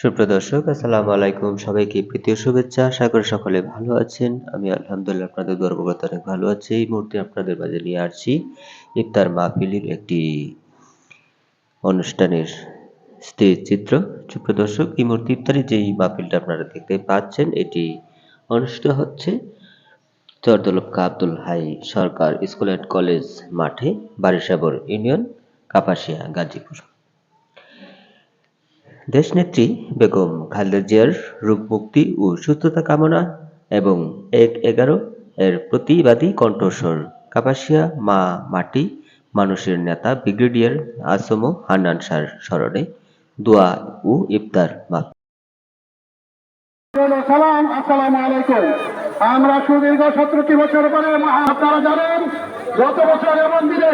সুপ্রিয় দর্শক, আসসালামু আলাইকুম। সবাইকে প্রীতীয় শুভেচ্ছা। আশা করি সকলে ভালো আছেন। আমি আলহামদুলিল্লাহ আপনাদের দর্বগত অনেক ভালো আছি। এই মুহূর্তে আপনাদের মাঝে নিয়ে আসছি ইফতার মাহফিলের একটি অনুষ্ঠানের স্থির চিত্র। সুপ্রিয় দর্শক, এই মুহূর্তে ইফতারি যেই মাহফিলটা আপনারা দেখতে পাচ্ছেন, এটি অনুষ্ঠিত হচ্ছে চরদলপকা Abdul Hai Sarkar school and college মাঠে বারিসাবর ইউনিয়ন, কাপাসিয়া, গাজীপুর। দেশনেত্রী বেগম খালেদা জিয়ার রূপ মুক্তি ও সুস্থতা কামনা এবং এক এগারো এর প্রতিবাদী কণ্ঠস্বর। কাপাসিয়া মা মাটি মানুষের নেতা ব্রিগেডিয়ার আসম হান্নান সার স্মরণে দোয়া ও ইফতার মাহফিল সালাম আসসালামু আলাইকুম। আমরা সুদীর্ঘ সতেরোটি বছর পরে আপনারা জানেন, গত বছর এমন দিনে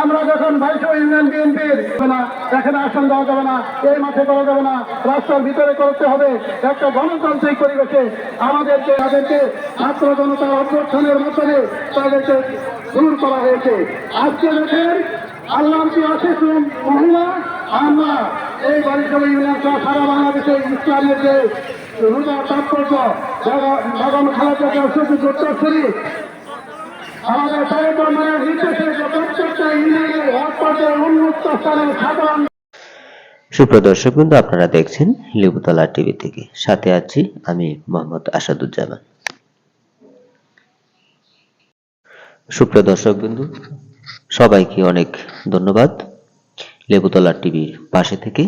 আমরা যখন ভাইস ইউনিয়ন বিএনপির না এখানে আসন দেওয়া যাবে না, এই মাঠে করা যাবে না রাস্তার ভিতরে করতে হবে একটা গণতান্ত্রিক পরিবেশে। আমাদেরকে, তাদেরকে ছাত্র জনতা অভ্যর্থনের মাধ্যমে তাদেরকে দূর করা হয়েছে। আজকে দেখেন, আল্লাহর কি আশিস মহিলা, আমরা এই বাড়িসভা ইউনিয়ন সারা বাংলাদেশে ইসলামের যে সুপ্রিয় দর্শক বন্ধু আপনারা দেখছেন লেবুতলা টিভি থেকে। সাথে আছি আমি মোহাম্মদ আসাদুজ্জামান। সুপ্রিয় দর্শক বিন্দু, সবাইকে অনেক ধন্যবাদ লেবুতলা টিভির পাশে থেকে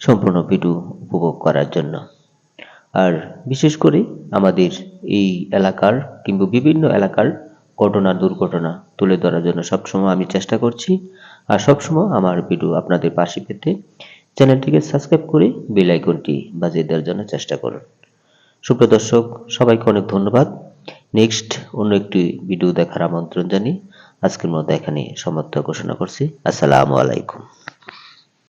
সম্পূর্ণ ভিডিও উপভোগ করার জন্য। আর বিশেষ করে আমাদের এই এলাকার কিংবা বিভিন্ন এলাকার ঘটনা, দুর্ঘটনা তুলে ধরার জন্য সবসময় আমি চেষ্টা করছি। আর সবসময় আমার ভিডিও আপনাদের পাশে পেতে চ্যানেলটিকে সাবস্ক্রাইব করে বেল আইকনটি বাজিয়ে দেওয়ার জন্য চেষ্টা করুন। সুপ্রিয় দর্শক, সবাইকে অনেক ধন্যবাদ। নেক্সট অন্য একটি ভিডিও দেখার আমন্ত্রণ জানিয়ে আজকের মতো এখানে সমাপ্ত ঘোষণা করছি। আসসালামু আলাইকুম।